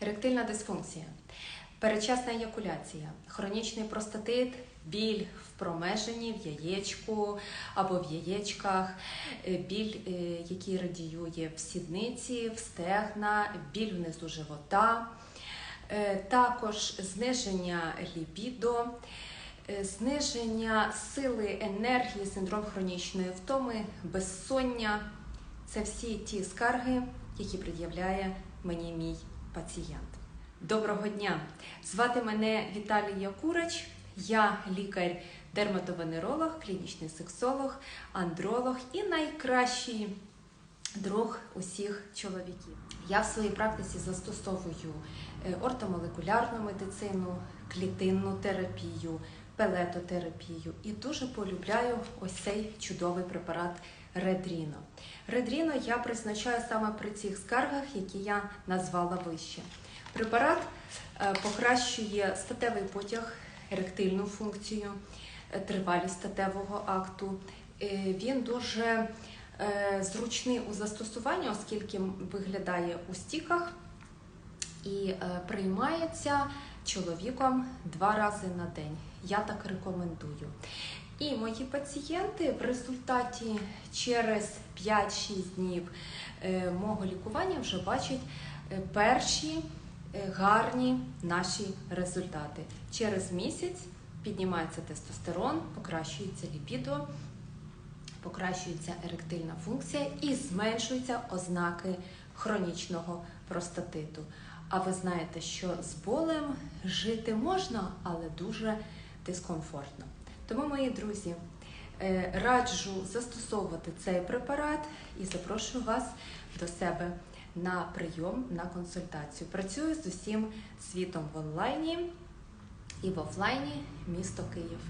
еректильна дисфункція, передчасна еякуляція, хронічний простатит, біль в промежині, в яєчку або в яєчках, е, біль, е, який радіює в сідниці, в стегна, біль внизу живота, е, також зниження лібідо. Зниження сили енергії, синдром хронічної втоми, безсоння. Це всі ті скарги, які пред'являє мені мій пацієнт. Доброго дня! Звати мене Віталія Курач, я лікар-дерматовенеролог, клінічний сексолог, андролог і найкращий друг усіх чоловіків. Я в своїй практиці застосовую е, ортомолекулярну медицину, клітинну терапію, пелетотерапію і дуже полюбляю ось цей чудовий препарат Редріно. Редріно я призначаю саме при цих скаргах, які я назвала вище. Препарат е, покращує статевий потяг, еректильну функцію, е, тривалість статевого акту. Е, Він дуже зручний у застосуванні, оскільки виглядає у стіках і приймається чоловіком два рази на день. Я так рекомендую. І мої пацієнти в результаті через 5-6 днів е, мого лікування вже бачать е, перші е, гарні наші результати. Через місяць піднімається тестостерон, покращується ліпідо, покращується еректильна функція і зменшуються ознаки хронічного простатиту. А ви знаєте, що з болем жити можна, але дуже дискомфортно. Тому, мої друзі, е, раджу застосовувати цей препарат і запрошую вас до себе на прийом, на консультацію. Працюю з усім світом в онлайні і в офлайні місто Київ.